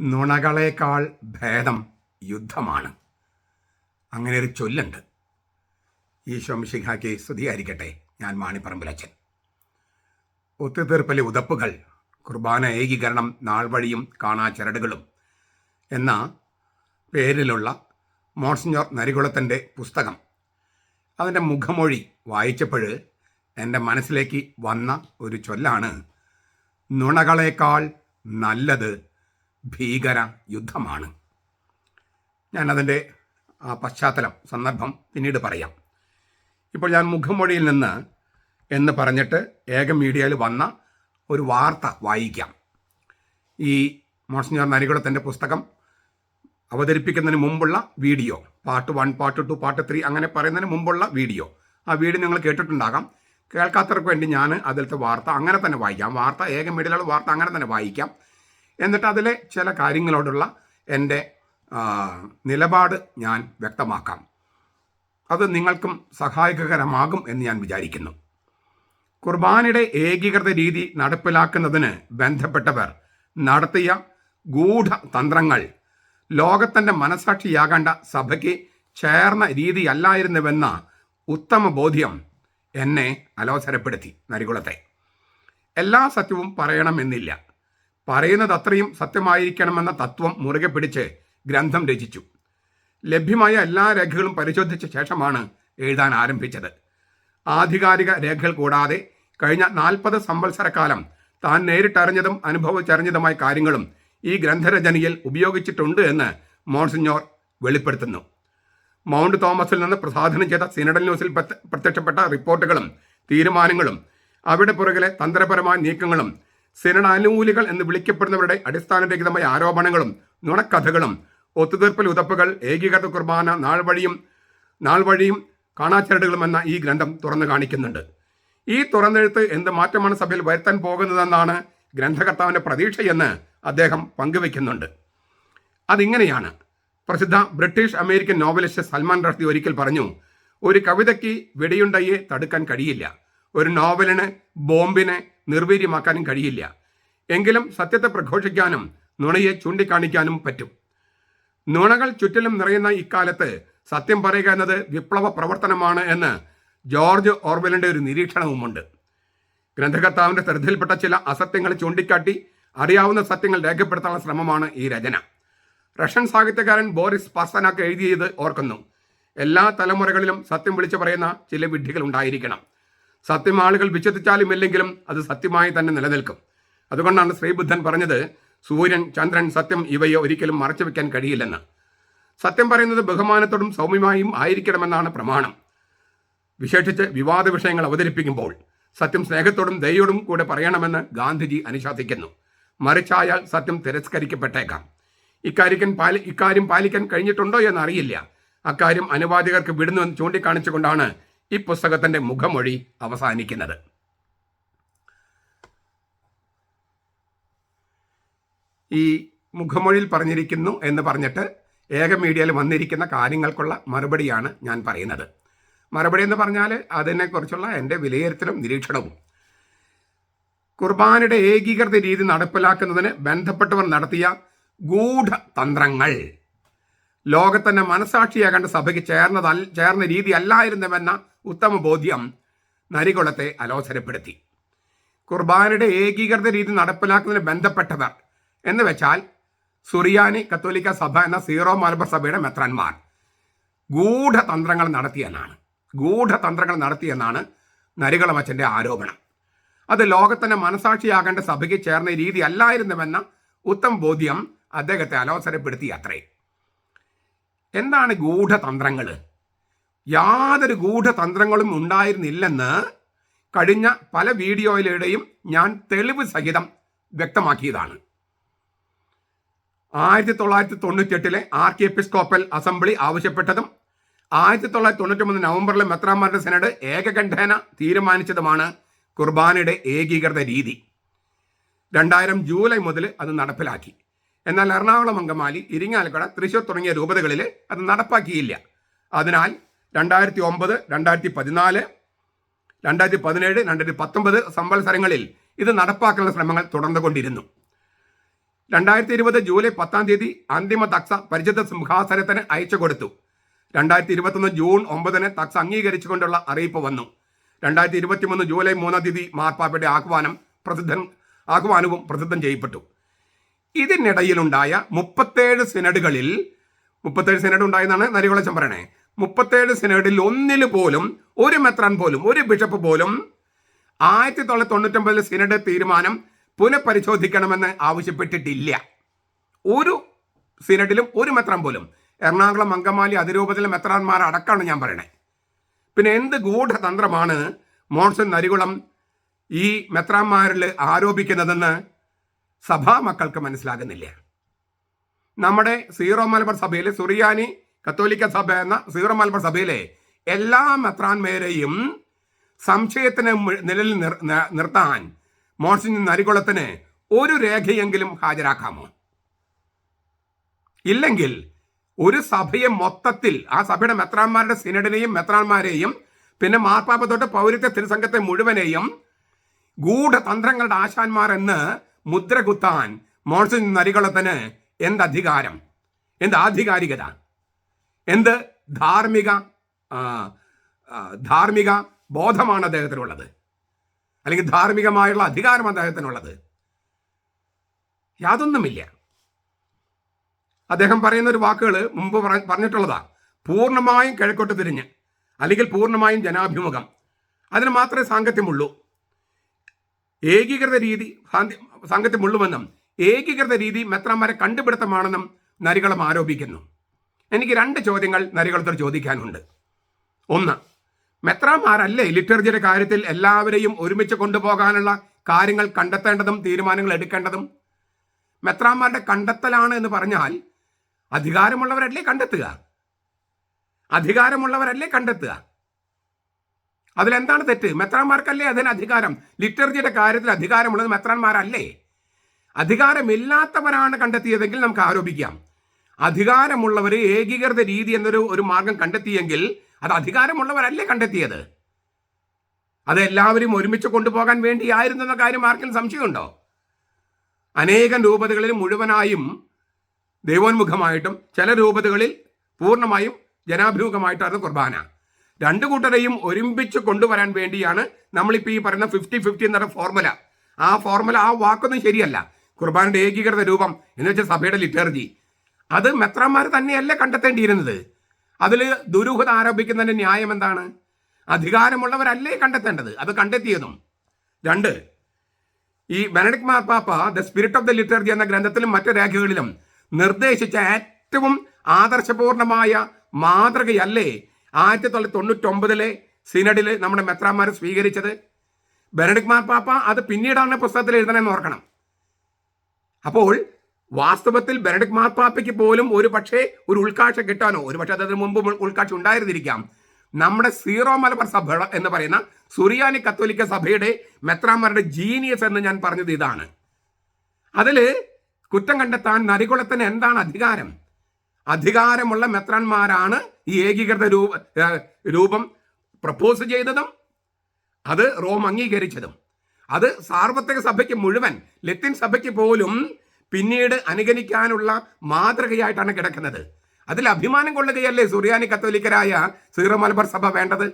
നുണകളേക്കാൾ ഭേദം യുദ്ധമാണ്. അങ്ങനെ ഒരു ചൊല്ലുണ്ട്. ഈശോ മിശിഹാക്ക് സ്തുതിയായിരിക്കട്ടെ. ഞാൻ മാണിപ്പറമ്പിലച്ചൻ ഒത്തുതീർപ്പിലെ ഉതപ്പുകൾ കുർബാന ഏകീകരണം നാൾ വഴിയും കാണാ ചരടുകളും എന്ന പേരിലുള്ള മോൺസിഞ്ഞോർ നരികുളത്തിന്റെ പുസ്തകം. അതിന്റെ മുഖമൊഴി വായിച്ചപ്പോൾ എന്റെ മനസ്സിലേക്ക് വന്ന ഒരു ചൊല്ലാണ് നുണകളേക്കാൾ നല്ലത് ഭീകര യുദ്ധമാണ്. ഞാനതിന്റെ പശ്ചാത്തലം സന്ദർഭം പിന്നീട് പറയാം. ഇപ്പോൾ ഞാൻ മുഖമൊഴിയിൽ നിന്ന് എന്ന് പറഞ്ഞിട്ട് ഏക മീഡിയയിൽ വന്ന ഒരു വാർത്ത വായിക്കാം. ഈ മോൺസിഞ്ഞർ നരികുളത്തിന്റെ പുസ്തകം അവതരിപ്പിക്കുന്നതിന് മുമ്പുള്ള video part one part two part three അങ്ങനെ പറയുന്നതിന് മുമ്പുള്ള വീഡിയോ. ആ വീഡിയോ നിങ്ങൾ കേട്ടിട്ടുണ്ടാകാം. കേൾക്കാത്തവർക്ക് വേണ്ടി ഞാൻ അതിലത്തെ വാർത്ത അങ്ങനെ തന്നെ വായിക്കാം. വാർത്ത ഏക മീഡിയയിലുള്ള വാർത്ത അങ്ങനെ തന്നെ വായിക്കാം. എന്നിട്ട് അതിലെ ചില കാര്യങ്ങളോടുള്ള എന്റെ നിലപാട് ഞാൻ വ്യക്തമാക്കാം. അത് നിങ്ങൾക്കും സഹായകരമാകും എന്ന് ഞാൻ വിചാരിക്കുന്നു. കുർബാനയുടെ ഏകീകൃത രീതി നടപ്പിലാക്കുന്നതിന് ബന്ധപ്പെട്ടവർ നടത്തിയ ഗൂഢ തന്ത്രങ്ങൾ ലോകത്തിന്റെ മനസാക്ഷിയാകേണ്ട സഭയ്ക്ക് ചേർന്ന രീതിയല്ലായിരുന്നുവെന്ന ഉത്തമ ബോധ്യം എന്നെ അലോസരപ്പെടുത്തി. നരികുളത്തെ എല്ലാ സത്യവും പറയണമെന്നില്ല. പറയുന്നത് അത്രയും സത്യമായിരിക്കണമെന്ന തത്വം മുറുകെ പിടിച്ച് ഗ്രന്ഥം രചിച്ചു. ലഭ്യമായ എല്ലാ രേഖകളും പരിശോധിച്ച ശേഷമാണ് എഴുതാൻ ആരംഭിച്ചത്. ആധികാരിക രേഖകൾ കൂടാതെ കഴിഞ്ഞ നാൽപ്പത് സംവത്സരക്കാലം താൻ നേരിട്ടറിഞ്ഞതും അനുഭവിച്ചറിഞ്ഞതുമായ കാര്യങ്ങളും ഈ ഗ്രന്ഥരചനയിൽ ഉപയോഗിച്ചിട്ടുണ്ട് എന്ന് മോൺസിഞ്ഞോർ വെളിപ്പെടുത്തുന്നു. മൗണ്ട് തോമസിൽ നിന്ന് പ്രസാധനം ചെയ്ത സിനഡൽ ന്യൂസിൽ പ്രത്യക്ഷപ്പെട്ട റിപ്പോർട്ടുകളും തീരുമാനങ്ങളും അവിടെ പുറകിലെ തന്ത്രപരമായ നീക്കങ്ങളും സിനഡ് അനുകൂലികൾ എന്ന് വിളിക്കപ്പെടുന്നവരുടെ അടിസ്ഥാനരഹിതമായ ആരോപണങ്ങളും നുണക്കഥകളും ഒത്തുതീർപ്പൽ ഉതപ്പുകൾ ഏകീകൃത കുർബാന നാൾ വഴിയും നാൾ വഴിയും കാണാച്ചരടുകളും എന്ന ഈ ഗ്രന്ഥം തുറന്നു കാണിക്കുന്നുണ്ട്. ഈ തുറന്നെഴുത്ത് എന്ത് മാറ്റമാണ് സഭയിൽ വരുത്താൻ പോകുന്നതെന്നാണ് ഗ്രന്ഥകർത്താവിന്റെ പ്രതീക്ഷയെന്ന് അദ്ദേഹം പങ്കുവെക്കുന്നുണ്ട്. അതിങ്ങനെയാണ് പ്രസിദ്ധ British American novelist Salman Rushdie ഒരിക്കൽ പറഞ്ഞു ഒരു കവിതയ്ക്ക് വെടിയുണ്ടയെ തടുക്കാൻ കഴിയില്ല. ഒരു നോവലിന് ബോംബിനെ നിർവീര്യമാക്കാനും കഴിയില്ല. എങ്കിലും സത്യത്തെ പ്രഘോഷിക്കാനും നുണയെ ചൂണ്ടിക്കാണിക്കാനും പറ്റും. നുണകൾ ചുറ്റിലും നിറയുന്ന ഇക്കാലത്ത് സത്യം പറയുക എന്നത് വിപ്ലവ പ്രവർത്തനമാണ് എന്ന് ജോർജ് ഓർവെലിന്റെ ഒരു നിരീക്ഷണവുമുണ്ട്. ഗ്രന്ഥകർത്താവിന്റെ ശ്രദ്ധയിൽപ്പെട്ട ചില അസത്യങ്ങൾ ചൂണ്ടിക്കാട്ടി അറിയാവുന്ന സത്യങ്ങൾ രേഖപ്പെടുത്താനുള്ള ശ്രമമാണ് ഈ രചന. റഷ്യൻ സാഹിത്യകാരൻ ബോറിസ് പാസ്തനാക്ക് എഴുതിയത് ഓർക്കുന്നു. എല്ലാ തലമുറകളിലും സത്യം വിളിച്ചു പറയുന്ന ചില വിഡ്ഢികൾ ഉണ്ടായിരിക്കണം. സത്യം ആളുകൾ വിശ്വസിച്ചാലും ഇല്ലെങ്കിലും അത് സത്യമായി തന്നെ നിലനിൽക്കും. അതുകൊണ്ടാണ് ശ്രീബുദ്ധൻ പറഞ്ഞത് സൂര്യൻ ചന്ദ്രൻ സത്യം ഇവയെ ഒരിക്കലും മറച്ചു വെക്കാൻ കഴിയില്ലെന്ന്. സത്യം പറയുന്നത് ബഹുമാനത്തോടും സൗമ്യമായും ആയിരിക്കണമെന്നാണ് പ്രമാണം. വിശേഷിച്ച് വിവാദ വിഷയങ്ങൾ അവതരിപ്പിക്കുമ്പോൾ സത്യം സ്നേഹത്തോടും ദയോടും കൂടെ പറയണമെന്ന് ഗാന്ധിജി അനുശാസിക്കുന്നു. മറിച്ചായാൽ സത്യം തിരസ്കരിക്കപ്പെട്ടേക്കാം. ഇക്കാര്യം പാലി ഇക്കാര്യം പാലിക്കാൻ കഴിഞ്ഞിട്ടുണ്ടോ എന്നറിയില്ല. അക്കാര്യം അനുവാദികർക്ക് വിടുന്നുവെന്ന് ചൂണ്ടിക്കാണിച്ചുകൊണ്ടാണ് ഈ പുസ്തകത്തിന്റെ മുഖമൊഴി അവസാനിക്കുന്നത്. ഈ മുഖമൊഴിയിൽ പറഞ്ഞിരിക്കുന്നു എന്ന് പറഞ്ഞിട്ട് ഏക മീഡിയയിൽ വന്നിരിക്കുന്ന കാര്യങ്ങൾക്കുള്ള മറുപടിയാണ് ഞാൻ പറയുന്നത്. മറുപടി എന്ന് പറഞ്ഞാൽ അതിനെക്കുറിച്ചുള്ള എന്റെ വിലയിരുത്തലും നിരീക്ഷണവും. കുർബാനയുടെ ഏകീകൃത രീതി നടപ്പിലാക്കുന്നതിന് ബന്ധപ്പെട്ടവർ നടത്തിയ ഗൂഢതന്ത്രങ്ങൾ. ലോകത്തന്നെ മനസാക്ഷിയാകേണ്ട സഭയ്ക്ക് ചേർന്നത് ചേർന്ന രീതി അല്ലായിരുന്നുവെന്ന ഉത്തമ ബോധ്യം നരികുളത്തെ അലോസരപ്പെടുത്തി. കുർബാനയുടെ ഏകീകൃത രീതി നടപ്പിലാക്കുന്നതിന് ബന്ധപ്പെട്ടവർ എന്ന് വെച്ചാൽ സുറിയാനി കത്തോലിക്ക സഭ എന്ന സീറോ മലബാർ സഭയുടെ മെത്രാന്മാർ. ഗൂഢതന്ത്രങ്ങൾ നടത്തിയെന്നാണ്. ഗൂഢതന്ത്രങ്ങൾ നടത്തിയെന്നാണ് നരികളമച്ചന്റെ ആരോപണം. അത് ലോകത്തിന്റെ മനസാക്ഷിയാകേണ്ട സഭയ്ക്ക് ചേർന്ന രീതി അല്ലായിരുന്നുവെന്ന ഉത്തമ ബോധ്യം അദ്ദേഹത്തെ അലോസരപ്പെടുത്തി അത്രേ. എന്താണ് ഗൂഢതന്ത്രങ്ങൾ യാതൊരു ഗൂഢതന്ത്രങ്ങളും ഉണ്ടായിരുന്നില്ലെന്ന് കഴിഞ്ഞ പല വീഡിയോയിലൂടെയും ഞാൻ തെളിവ് സഹിതം വ്യക്തമാക്കിയതാണ്. ആയിരത്തി തൊള്ളായിരത്തി തൊണ്ണൂറ്റെട്ടിലെ ആർക്കി എപ്പിസ്കോപ്പൽ അസംബ്ലി ആവശ്യപ്പെട്ടതും ആയിരത്തി തൊള്ളായിരത്തി തൊണ്ണൂറ്റി മെത്രാമാരുടെ മെത്രാന്മാരുടെ സെനഡ് ഏകകണ്ഠേന തീരുമാനിച്ചതുമാണ് കുർബാനയുടെ ഏകീകൃത രീതി. രണ്ടായിരം ജൂലൈ മുതൽ അത് നടപ്പിലാക്കി. എന്നാൽ എറണാകുളം അങ്കമാലി ഇരിങ്ങാലക്കുട തൃശൂർ തുടങ്ങിയ രൂപതകളിൽ അത് നടപ്പാക്കിയില്ല. അതിനാൽ രണ്ടായിരത്തി ഒമ്പത് രണ്ടായിരത്തി പതിനാല് രണ്ടായിരത്തി പതിനേഴ് രണ്ടായിരത്തി പത്തൊമ്പത് സംവത്സരങ്ങളിൽ ഇത് നടപ്പാക്കാനുള്ള ശ്രമങ്ങൾ തുടർന്നുകൊണ്ടിരുന്നു. രണ്ടായിരത്തി ഇരുപത് ജൂലൈ പത്താം തീയതി അന്തിമ തക്സ പരിചിത സിംഹാസനത്തിന് അയച്ചു കൊടുത്തു. രണ്ടായിരത്തി ഇരുപത്തൊന്ന് ജൂൺ ഒമ്പതിന് തക്സ അംഗീകരിച്ചുകൊണ്ടുള്ള അറിയിപ്പ് വന്നു. രണ്ടായിരത്തി ഇരുപത്തിമൂന്ന് ജൂലൈ മൂന്നാം തീയതി മാർപ്പാപ്പയുടെ ആഹ്വാനം പ്രസിദ്ധം ആഹ്വാനവും പ്രസിദ്ധം ചെയ്യപ്പെട്ടു. ഇതിനിടയിലുണ്ടായ മുപ്പത്തേഴ് സിനഡുകളിൽ മുപ്പത്തേഴ് സിനഡ് ഉണ്ടായെന്നാണ് നരികുളച്ചൻ പറയണേ. മുപ്പത്തേഴ് സിനഡിൽ ഒന്നിൽ പോലും ഒരു മെത്രാൻ പോലും ഒരു ബിഷപ്പ് പോലും ആയിരത്തി തൊള്ളായിരത്തി തൊണ്ണൂറ്റൊമ്പതിലെ സിനഡ് തീരുമാനം പുനഃപരിശോധിക്കണമെന്ന് ആവശ്യപ്പെട്ടിട്ടില്ല. ഒരു സിനഡിലും ഒരു മെത്രാൻ പോലും. എറണാകുളം അങ്കമാലി അതിരൂപത്തിലെ മെത്രാന്മാർ അടക്കമാണ് ഞാൻ പറയണേ. പിന്നെ എന്ത് ഗൂഢതന്ത്രമാണ് മോൺസൺ നരികുളം ഈ മെത്രാന്മാരിൽ ആരോപിക്കുന്നതെന്ന് സഭാ മക്കൾക്ക് മനസ്സിലാകുന്നില്ല. നമ്മുടെ സീറോ മലബാർ സഭയിലെ സുറിയാനി കത്തോലിക്ക സഭ എന്ന സീറോ മലബാർ സഭയിലെ എല്ലാ മെത്രാന്മാരെയും സംശയത്തിന് നിലയിൽ നിർത്താൻ മോൺസിൻ നരികുളത്തിന് ഒരു രേഖയെങ്കിലും ഹാജരാക്കാമോ? ഇല്ലെങ്കിൽ ഒരു സഭയെ മൊത്തത്തിൽ ആ സഭയുടെ മെത്രാന്മാരുടെ സിനഡിനെയും മെത്രാന്മാരെയും പിന്നെ മാർപ്പാപ്പ തൊട്ട് പൗരത്വ തിരുസംഘത്തെ മുഴുവനെയും ഗൂഢതന്ത്രങ്ങളുടെ ആശാന്മാർ എന്ന് മുദ്ര കുത്താൻ മോൺസിൻ നരികുളത്തിന് എന്ത് അധികാരം എന്ത് ആധികാരികത എന്ത് ധാർമ്മിക ധാർമ്മിക ബോധമാണ് അദ്ദേഹത്തിനുള്ളത്. അല്ലെങ്കിൽ ധാർമ്മികമായുള്ള അധികാരം അദ്ദേഹത്തിനുള്ളത്. യാതൊന്നുമില്ല. അദ്ദേഹം പറയുന്ന ഒരു വാക്കുകൾ മുമ്പ് പറഞ്ഞിട്ടുള്ളതാ. പൂർണമായും കിഴക്കോട്ട് തിരിഞ്ഞ് അല്ലെങ്കിൽ പൂർണമായും ജനാഭിമുഖം. അതിന് മാത്രമേ സാങ്കത്യമുള്ളൂ. ഏകീകൃത രീതി സാന്തി- മുള്ളുമെന്നും ഏകീകൃത രീതി മെത്രാന്മാരെ കണ്ടുപിടുത്തമാണെന്നും നരികളം ആരോപിക്കുന്നു. എനിക്ക് രണ്ട് ചോദ്യങ്ങൾ നരികളത്തോട് ചോദിക്കാനുണ്ട്. ഒന്ന് മെത്രാന്മാരല്ലേ ലിറ്റർജിയുടെ കാര്യത്തിൽ എല്ലാവരെയും ഒരുമിച്ച് കൊണ്ടുപോകാനുള്ള കാര്യങ്ങൾ കണ്ടെത്തേണ്ടതും തീരുമാനങ്ങൾ എടുക്കേണ്ടതും? മെത്രാന്മാരുടെ കണ്ടെത്തലാണ് എന്ന് പറഞ്ഞാൽ അധികാരമുള്ളവരല്ലേ കണ്ടെത്തുക? അധികാരമുള്ളവരല്ലേ കണ്ടെത്തുക? അതിലെന്താണ് തെറ്റ്? മെത്രാന്മാർക്കല്ലേ അതിന് അധികാരം? ലിറ്റർജിയുടെ കാര്യത്തിൽ അധികാരമുള്ളത് മെത്രാന്മാരല്ലേ? അധികാരമില്ലാത്തവരാണ് കണ്ടെത്തിയതെങ്കിൽ നമുക്ക് ആരോപിക്കാം. അധികാരമുള്ളവർ ഏകീകൃത രീതി എന്നൊരു ഒരു മാർഗം കണ്ടെത്തിയെങ്കിൽ അത് അധികാരമുള്ളവരല്ലേ കണ്ടെത്തിയത്? അത് എല്ലാവരും ഒരുമിച്ച് കൊണ്ടുപോകാൻ വേണ്ടിയായിരുന്നു എന്ന കാര്യം ആർക്കും സംശയമുണ്ടോ? അനേകം രൂപതകളിൽ മുഴുവനായും ദൈവോന്മുഖമായിട്ടും ചില രൂപതകളിൽ പൂർണമായും ജനാഭിമുഖമായിട്ടായിരുന്നു കുർബാന. രണ്ടു കൂട്ടരെയും ഒരുമിച്ച് കൊണ്ടുവരാൻ വേണ്ടിയാണ് നമ്മളിപ്പോൾ ഈ പറയുന്ന ഫിഫ്റ്റി ഫിഫ്റ്റി എന്ന ഫോർമുല ആ ഫോർമുല ആ വാക്കൊന്നും ശരിയല്ല. കുർബാനയുടെ ഏകീകൃത രൂപം എന്ന് വെച്ചാൽ സഭയുടെ ലിറ്റർജി അത് മെത്രാന്മാർ തന്നെയല്ല കണ്ടെത്തേണ്ടിയിരുന്നത്? അതിൽ ദുരൂഹത ആരോപിക്കുന്നതിന്റെ ന്യായം എന്താണ്? അധികാരമുള്ളവരല്ലേ കണ്ടെത്തേണ്ടത്? അത് കണ്ടെത്തിയതും. രണ്ട് ഈ ബെനഡിക് മാർപ്പാപ്പ the spirit of the liturgy എന്ന ഗ്രന്ഥത്തിലും മറ്റു രേഖകളിലും നിർദ്ദേശിച്ച ഏറ്റവും ആദർശപൂർണമായ മാതൃകയല്ലേ ആയിരത്തി തൊള്ളായിരത്തി തൊണ്ണൂറ്റൊമ്പതിലെ സിനഡിൽ നമ്മുടെ മെത്രാന്മാർ സ്വീകരിച്ചത്. ബെനഡിക് മാർപ്പാപ്പ അത് പിന്നീടാണ് പുസ്തകത്തിൽ എഴുതണമെന്ന് ഓർക്കണം. അപ്പോൾ വാസ്തവത്തിൽ ബെനഡിക് മാർപ്പാപ്പയ്ക്ക് പോലും ഒരു പക്ഷേ ഒരു ഉൾക്കാഴ്ച കിട്ടാനോ ഒരു പക്ഷേ അതിന് മുമ്പ് ഉൾക്കാഴ്ച ഉണ്ടായിരുന്നിരിക്കാം. നമ്മുടെ സീറോ മലബാർ സഭ എന്ന് പറയുന്ന സുറിയാനി കത്തോലിക്ക സഭയുടെ മെത്രാന്മാരുടെ ജീനിയസ് എന്ന് ഞാൻ പറഞ്ഞത് ഇതാണ്. അതിൽ കുറ്റം കണ്ടെത്താൻ നരികുളത്തിന് എന്താണ് അധികാരം? അധികാരമുള്ള മെത്രന്മാരാണ് ഈ ഏകീകൃത രൂപ രൂപം പ്രപ്പോസ് ചെയ്തതും അത് റോം അംഗീകരിച്ചതും. അത് സാർവത്രിക സഭയ്ക്ക് മുഴുവൻ ലത്തിൻ സഭയ്ക്ക് പോലും പിന്നീട് അനുഗണിക്കാനുള്ള മാതൃകയായിട്ടാണ് കിടക്കുന്നത്. അതിൽ അഭിമാനം കൊള്ളുകയല്ലേ സുറിയാനി കത്തോലിക്കരായ സീറോ മലബാർ സഭ വേണ്ടത്?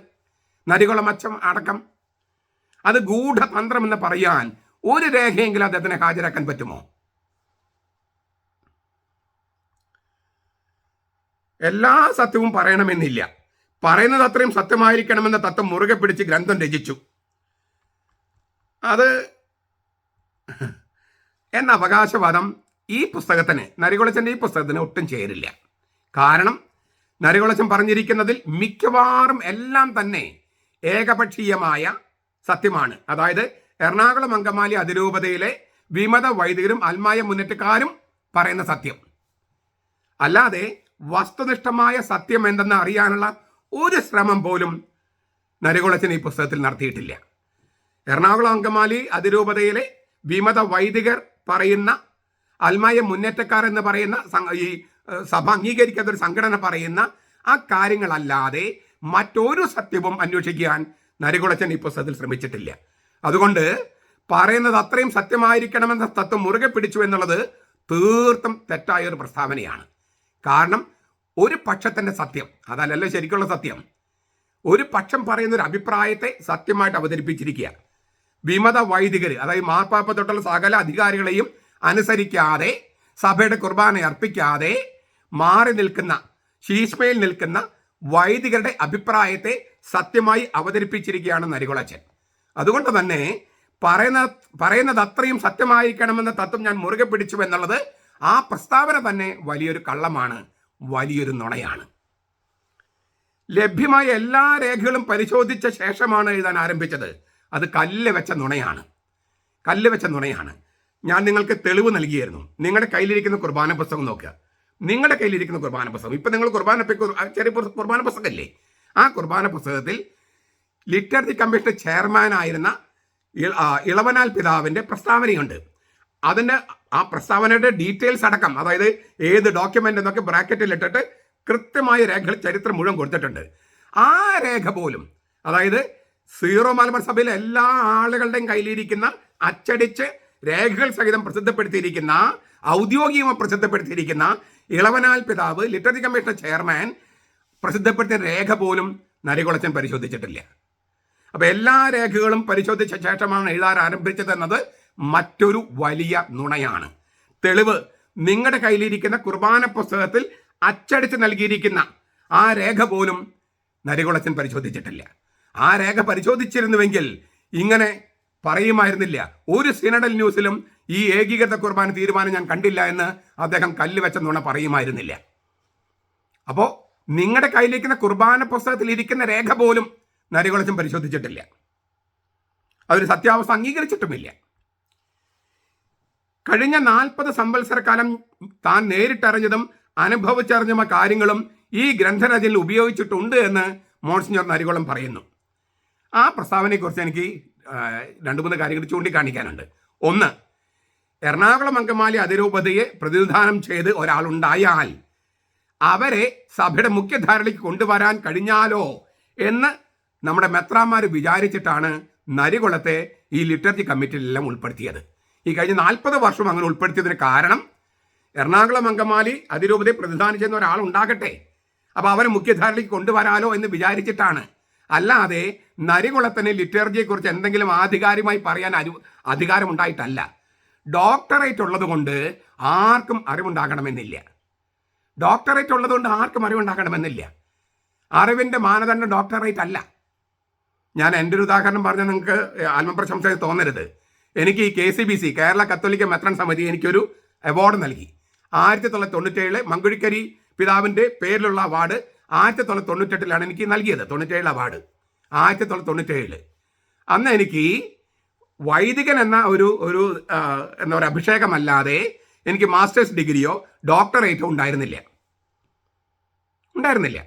നരികുളം അച്ചം അടക്കം. അത് ഗൂഢതന്ത്രം എന്ന് പറയാൻ ഒരു രേഖയെങ്കിലും അദ്ദേഹത്തിന് ഹാജരാക്കാൻ പറ്റുമോ? എല്ലാ സത്യവും പറയണമെന്നില്ല. പറയുന്നത് അത്രയും സത്യമായിരിക്കണമെന്ന തത്വം മുറുകെ പിടിച്ച് ഗ്രന്ഥം രചിച്ചു. അത് എന്ന അവകാശവാദം ഈ പുസ്തകത്തിന് നരികുളച്ചന്റെ ഈ പുസ്തകത്തിന് ഒട്ടും ചേരില്ല. കാരണം നരികുളച്ചൻ പറഞ്ഞിരിക്കുന്നതിൽ മിക്കവാറും എല്ലാം തന്നെ ഏകപക്ഷീയമായ സത്യമാണ്. അതായത് എറണാകുളം അങ്കമാലി അതിരൂപതയിലെ വിമത വൈദികരും അൽമായ മുന്നേറ്റക്കാരും പറയുന്ന സത്യം. അല്ലാതെ വസ്തുനിഷ്ഠമായ സത്യം എന്തെന്ന് അറിയാനുള്ള ഒരു ശ്രമം പോലും നരകുളച്ചൻ ഈ പുസ്തകത്തിൽ നടത്തിയിട്ടില്ല. എറണാകുളം അങ്കമാലി അതിരൂപതയിലെ വിമത വൈദികർ പറയുന്ന അൽമായ മുന്നേറ്റക്കാർ എന്ന് പറയുന്ന ഈ സഭ അംഗീകരിക്കാത്ത ഒരു സംഘടന പറയുന്ന ആ കാര്യങ്ങളല്ലാതെ മറ്റൊരു സത്യവും അന്വേഷിക്കാൻ നരികുളച്ചൻ ഈ പുസ്തകത്തിൽ ശ്രമിച്ചിട്ടില്ല. അതുകൊണ്ട് പറയുന്നത് അത്രയും സത്യമായിരിക്കണമെന്ന തത്വം മുറുകെ പിടിച്ചു എന്നുള്ളത് തീർത്തും തെറ്റായ ഒരു പ്രസ്താവനയാണ്. കാരണം ഒരു പക്ഷത്തിന്റെ സത്യം അതല്ലല്ലോ ശരിക്കുള്ള സത്യം. ഒരു പക്ഷം പറയുന്ന ഒരു അഭിപ്രായത്തെ സത്യമായിട്ട് അവതരിപ്പിച്ചിരിക്കുക. വിമത വൈദികർ അതായത് മാർപ്പാപ്പ തൊട്ടുള്ള സകല അധികാരികളെയും അനുസരിക്കാതെ സഭയുടെ കുർബാന അർപ്പിക്കാതെ മാറി നിൽക്കുന്ന ശീഷ്മയിൽ നിൽക്കുന്ന വൈദികരുടെ അഭിപ്രായത്തെ സത്യമായി അവതരിപ്പിച്ചിരിക്കുകയാണ് നരികുളച്ചൻ അതുകൊണ്ട് തന്നെ പറയുന്ന പറയുന്നത് അത്രയും സത്യമായിരിക്കണമെന്ന തത്വം ഞാൻ മുറുകെ പിടിച്ചു എന്നുള്ളത് ആ പ്രസ്താവന തന്നെ വലിയൊരു കള്ളമാണ് വലിയൊരു നുണയാണ്. ലഭ്യമായ എല്ലാ രേഖകളും പരിശോധിച്ച ശേഷമാണ് എഴുതാൻ ആരംഭിച്ചത്. അത് കല്ല് വെച്ച നുണയാണ്. കല്ല് വെച്ച നുണയാണ്. ഞാൻ നിങ്ങൾക്ക് തെളിവ് നൽകിയായിരുന്നു. നിങ്ങളുടെ കയ്യിലിരിക്കുന്ന കുർബാന പുസ്തകം നോക്കുക. നിങ്ങളുടെ കയ്യിലിരിക്കുന്ന കുർബാന പുസ്തകം. ഇപ്പം നിങ്ങൾ കുർബാന ചെറിയ കുർബാന പുസ്തകമല്ലേ ആ കുർബാന പുസ്തകത്തിൽ ലിറ്റററി കമ്മീഷൻ ചെയർമാനായിരുന്ന ഇളവനാൽ പിതാവിന്റെ പ്രസ്താവനയുണ്ട്. അതിന്റെ ആ പ്രസ്താവനയുടെ ഡീറ്റെയിൽസ് അടക്കം അതായത് ഏത് ഡോക്യുമെന്റ് എന്നൊക്കെ ബ്രാക്കറ്റിൽ ഇട്ടിട്ട് കൃത്യമായ രേഖകൾ ചരിത്രം മുഴുവൻ കൊടുത്തിട്ടുണ്ട്. ആ രേഖ പോലും അതായത് സീറോ മലബാർ സഭയിലെ എല്ലാ ആളുകളുടെയും കയ്യിലിരിക്കുന്ന അച്ചടിച്ച് രേഖകൾ സഹിതം പ്രസിദ്ധപ്പെടുത്തിയിരിക്കുന്ന ഔദ്യോഗികമായി പ്രസിദ്ധപ്പെടുത്തിയിരിക്കുന്ന ഇളവനാൽ പിതാവ് ലിറ്റററി കമ്മീഷൻ ചെയർമാൻ പ്രസിദ്ധപ്പെടുത്തിയ രേഖ പോലും നരികുളച്ചൻ പരിശോധിച്ചിട്ടില്ല. അപ്പൊ എല്ലാ രേഖകളും പരിശോധിച്ച ശേഷമാണ് എഴുതാൻ ആരംഭിച്ചതെന്നത് മറ്റൊരു വലിയ നുണയാണ്. തെളിവ് നിങ്ങളുടെ കയ്യിലിരിക്കുന്ന കുർബാന പുസ്തകത്തിൽ അച്ചടിച്ച് നൽകിയിരിക്കുന്ന ആ രേഖ പോലും നരികുളച്ചൻ പരിശോധിച്ചിട്ടില്ല. ആ രേഖ പരിശോധിച്ചിരുന്നുവെങ്കിൽ ഇങ്ങനെ പറയുമായിരുന്നില്ല. ഒരു സിനഡൽ ന്യൂസിലും ഈ ഏകീകൃത കുർബാന തീരുമാനം ഞാൻ കണ്ടില്ല എന്ന് അദ്ദേഹം കല്ലുവെച്ച നുണ പറയുമായിരുന്നില്ല. അപ്പോൾ നിങ്ങളുടെ കയ്യിലിരിക്കുന്ന കുർബാന പുസ്തകത്തിൽ ഇരിക്കുന്ന രേഖ പോലും നരികുളച്ചൻ പരിശോധിച്ചിട്ടില്ല. അതൊരു സത്യാവസ്ഥ അംഗീകരിച്ചിട്ടുമില്ല. കഴിഞ്ഞ നാൽപ്പത് സംവത്സരക്കാലം താൻ നേരിട്ടറിഞ്ഞതും അനുഭവിച്ചറിഞ്ഞ കാര്യങ്ങളും ഈ ഗ്രന്ഥരചനയിൽ ഉപയോഗിച്ചിട്ടുണ്ട് എന്ന് മോൺസിഞ്ചർ നരികുളം പറയുന്നു. ആ പ്രസ്താവനയെക്കുറിച്ച് എനിക്ക് രണ്ട് മൂന്ന് കാര്യങ്ങൾ ചൂണ്ടിക്കാണിക്കാനുണ്ട്. ഒന്ന് എറണാകുളം അങ്കമാലി അതിരൂപതയെ പ്രതിനിധാനം ചെയ്ത് ഒരാളുണ്ടായാൽ അവരെ സഭയുടെ മുഖ്യധാരയിലേക്ക് കൊണ്ടുവരാൻ കഴിഞ്ഞാലോ എന്ന് നമ്മുടെ മെത്രാമാർ വിചാരിച്ചിട്ടാണ് നരികുളത്തെ ഈ ലിറ്ററേച്ചർ കമ്മിറ്റിയിലെല്ലാം ഉൾപ്പെടുത്തിയത്. ഈ കഴിഞ്ഞ നാൽപ്പത് വർഷം അങ്ങനെ ഉൾപ്പെടുത്തിയതിന് കാരണം എറണാകുളം അങ്കമാലി അതിരൂപതയെ പ്രതിദാനം ചെയ്യുന്ന ഒരാൾ ഉണ്ടാകട്ടെ. അപ്പോൾ അവരെ മുഖ്യധാരയിലേക്ക് കൊണ്ടുവരാലോ എന്ന് വിചാരിച്ചിട്ടാണ്. അല്ലാതെ നരികുളത്തിന് ലിറ്റർജിയെക്കുറിച്ച് എന്തെങ്കിലും ആധികാരികമായി പറയാൻ അരു അധികാരമുണ്ടായിട്ടല്ല. ഡോക്ടറേറ്റ് ഉള്ളത് കൊണ്ട് ആർക്കും അറിവുണ്ടാകണമെന്നില്ല. ഡോക്ടറേറ്റ് ഉള്ളത് കൊണ്ട് ആർക്കും അറിവുണ്ടാകണമെന്നില്ല. അറിവിന്റെ മാനദണ്ഡം ഡോക്ടറേറ്റ് അല്ല. ഞാൻ എന്റെ ഒരു ഉദാഹരണം പറഞ്ഞാൽ നിങ്ങൾക്ക് ആത്മപ്രശംസ തോന്നരുത്. എനിക്ക് ഈ K C B C Kerala കത്തോലിക്ക മെത്രൻ സമിതി എനിക്കൊരു അവാർഡ് നൽകി. ആയിരത്തി തൊള്ളായിരത്തി തൊണ്ണൂറ്റേഴിലെ മങ്കുഴിക്കരി പിതാവിന്റെ പേരിലുള്ള അവാർഡ് ആയിരത്തി തൊള്ളായിരത്തി തൊണ്ണൂറ്റെട്ടിലാണ് എനിക്ക് നൽകിയത് തൊണ്ണൂറ്റേഴ് അവാർഡ് ആയിരത്തി തൊള്ളായിരത്തി തൊണ്ണൂറ്റേഴിൽ അന്ന് എനിക്ക് വൈദികൻ എന്ന ഒരു ഒരു എന്താ പറയുക അഭിഷേകമല്ലാതെ എനിക്ക് മാസ്റ്റേഴ്സ് ഡിഗ്രിയോ ഡോക്ടറേറ്റോ ഉണ്ടായിരുന്നില്ല. ഉണ്ടായിരുന്നില്ല.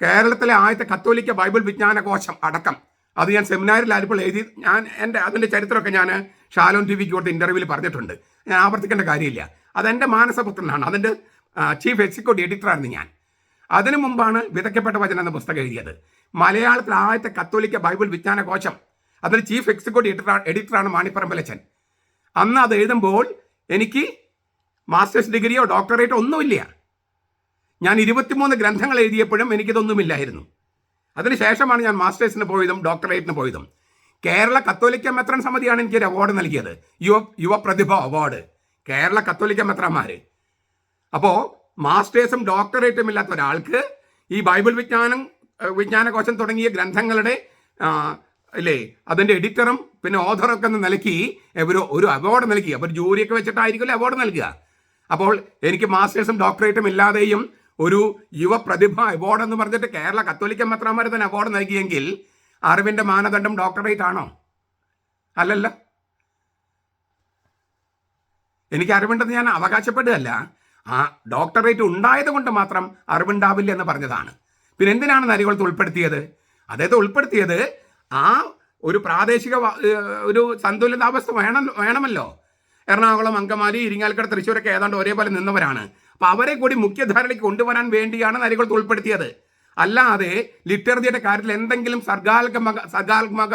കേരളത്തിലെ ആദ്യത്തെ കത്തോലിക്ക ബൈബിൾ വിജ്ഞാന കോശം അടക്കം അത് ഞാൻ സെമിനാറിൽ ആരിപ്പോൾ എഴുതി ഞാൻ എന്റെ അതിന്റെ ചരിത്രമൊക്കെ ഞാൻ ഷാലോൻ ടി വിക്ക് കൊടുത്ത ഇന്റർവ്യൂവിൽ പറഞ്ഞിട്ടുണ്ട്. ഞാൻ ആവർത്തിക്കേണ്ട കാര്യമില്ല. അതെന്റെ മാനസപുത്രനാണ്. അതിന്റെ ചീഫ് എക്സിക്യൂട്ടീവ് എഡിറ്ററായിരുന്നു ഞാൻ. അതിനു മുമ്പാണ് വിതയ്ക്കപ്പെട്ട വചനം എന്ന പുസ്തകം എഴുതിയത്. മലയാളത്തിൽ ആദ്യത്തെ കത്തോലിക്ക ബൈബിൾ വിജ്ഞാന കോശം അതിൽ ചീഫ് എക്സിക്യൂട്ടീവ് എഡിറ്റർ എഡിറ്ററാണ് മാണിപ്പറമ്പലച്ചൻ. അന്ന് അത് എഴുതുമ്പോൾ എനിക്ക് മാസ്റ്റേഴ്സ് ഡിഗ്രിയോ ഡോക്ടറേറ്റോ ഒന്നുമില്ല. ഞാൻ ഇരുപത്തിമൂന്ന് ഗ്രന്ഥങ്ങൾ എഴുതിയപ്പോഴും എനിക്കിതൊന്നുമില്ലായിരുന്നു. അതിനുശേഷമാണ് ഞാൻ മാസ്റ്റേഴ്സിന് പോയതും ഡോക്ടറേറ്റിന് പോയതും. കേരള കത്തോലിക്ക മെത്രൻ സമിതിയാണ് എനിക്കൊരു അവാർഡ് നൽകിയത്. യുവ യുവപ്രതിഭ അവാർഡ് കേരള കത്തോലിക്ക മെത്രന്മാർ അപ്പോൾ മാസ്റ്റേഴ്സും ഡോക്ടറേറ്റും ഇല്ലാത്ത ഒരാൾക്ക് ഈ ബൈബിൾ വിജ്ഞാനം വിജ്ഞാനകോശം തുടങ്ങിയ ഗ്രന്ഥങ്ങളുടെ അല്ലേ അതിന്റെ എഡിറ്ററും പിന്നെ ഓഥറൊക്കെ ഒന്ന് നിലയ്ക്ക് ഒരു ഒരു അവാർഡ് നൽകി. അപ്പോൾ ജൂറിയൊക്കെ വെച്ചിട്ടായിരിക്കുമല്ലോ അവാർഡ് നൽകുക? അപ്പോൾ എനിക്ക് മാസ്റ്റേഴ്സും ഡോക്ടറേറ്റും ഇല്ലാതെയും ഒരു യുവ പ്രതിഭ അവാർഡ് എന്ന് പറഞ്ഞിട്ട് കേരള കത്തോലിക്ക മെത്രാന്മാർ തന്നെ അവാർഡ് നൽകിയെങ്കിൽ അറിവിന്റെ മാനദണ്ഡം ഡോക്ടറേറ്റ് ആണോ? അല്ലല്ല. എനിക്ക് അറിവുണ്ടെന്ന് ഞാൻ അവകാശപ്പെടുകയല്ല. ആ ഡോക്ടറേറ്റ് ഉണ്ടായത് കൊണ്ട് മാത്രം അറിവുണ്ടാവില്ല എന്ന് പറഞ്ഞതാണ്. പിന്നെ എന്തിനാണ് നരികുളത്ത് ഉൾപ്പെടുത്തിയത്? അദ്ദേഹത്തെ ഉൾപ്പെടുത്തിയത് ആ ഒരു പ്രാദേശിക ഒരു സന്തുലിതാവസ്ഥ വേണം വേണമല്ലോ. എറണാകുളം അങ്കമാലി ഇരിങ്ങാലക്കട തൃശ്ശൂരൊക്കെ ഏതാണ്ട് ഒരേപോലെ നിന്നവരാണ്. അപ്പോൾ അവരെ കൂടി മുഖ്യധാരയിലേക്ക് കൊണ്ടുവരാൻ വേണ്ടിയാണ് നരികുളത്ത് ഉൾപ്പെടുത്തിയത്. അല്ലാതെ ലിറ്റർജിയുടെ കാര്യത്തിൽ എന്തെങ്കിലും സർഗാത്മക സർഗാത്മക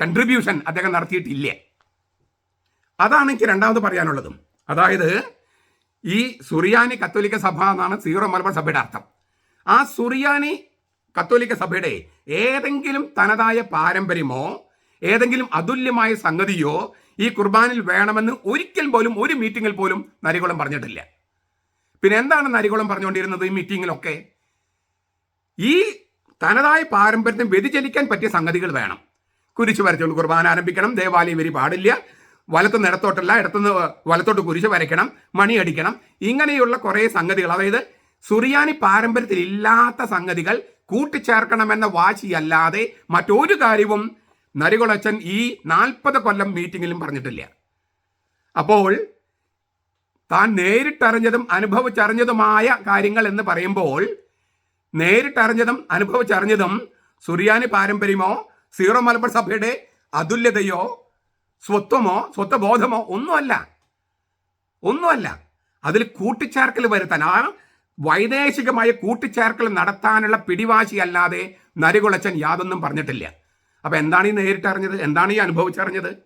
കൺട്രിബ്യൂഷൻ അദ്ദേഹം നടത്തിയിട്ടില്ല. അതാണ് എനിക്ക് രണ്ടാമത് പറയാനുള്ളതും. അതായത് ഈ സുറിയാനി കത്തോലിക്ക സഭ എന്നാണ് സീറോ മലബാർ സഭയുടെ അർത്ഥം. ആ സുറിയാനി കത്തോലിക്ക സഭയുടെ ഏതെങ്കിലും തനതായ പാരമ്പര്യമോ ഏതെങ്കിലും അതുല്യമായ സംഗതിയോ ഈ കുർബാനിൽ വേണമെന്ന് ഒരിക്കൽ പോലും ഒരു മീറ്റിങ്ങിൽ പോലും നരികുളം പറഞ്ഞിട്ടില്ല. പിന്നെ എന്താണ് നരികുളം പറഞ്ഞുകൊണ്ടിരുന്നത് ഈ മീറ്റിങ്ങിലൊക്കെ ഈ തനതായ പാരമ്പര്യത്തിന് വ്യതിചലിക്കാൻ പറ്റിയ സംഗതികൾ വേണം. കുരിശ് വരച്ചുകൊണ്ട് കുർബാന ആരംഭിക്കണം ദേവാലയം വരി പാടില്ല വലത്ത് നിരത്തോട്ടല്ല ഇടത്തുനിന്ന് വലത്തോട്ട് കുരിശ് വരയ്ക്കണം മണി അടിക്കണം ഇങ്ങനെയുള്ള കുറേ സംഗതികൾ. അതായത് സുറിയാനി പാരമ്പര്യത്തിൽ ഇല്ലാത്ത സംഗതികൾ കൂട്ടിച്ചേർക്കണമെന്ന വാശിയല്ലാതെ മറ്റൊരു കാര്യവും നരികുളച്ചൻ ഈ നാൽപ്പത് കൊല്ലം മീറ്റിങ്ങിലും പറഞ്ഞിട്ടില്ല. അപ്പോൾ താൻ നേരിട്ടറിഞ്ഞതും അനുഭവിച്ചറിഞ്ഞതുമായ കാര്യങ്ങൾ എന്ന് പറയുമ്പോൾ നേരിട്ടറിഞ്ഞതും അനുഭവിച്ചറിഞ്ഞതും സുറിയാനി പാരമ്പര്യമോ സീറോ മലബാർ സഭയുടെ അതുല്യതയോ സ്വത്വമോ സ്വത്വബോധമോ ഒന്നുമല്ല. ഒന്നുമല്ല. അതിൽ കൂട്ടിച്ചേർക്കൽ വരുത്താൻ ആ വൈദേശികമായ കൂട്ടിച്ചേർക്കൽ നടത്താനുള്ള പിടിവാശി അല്ലാതെ നരികുളച്ചൻ യാതൊന്നും പറഞ്ഞിട്ടില്ല. അപ്പൊ എന്താണ് ഈ നേരിട്ടറിഞ്ഞത്? എന്താണ് ഈ അനുഭവിച്ചറിഞ്ഞത്?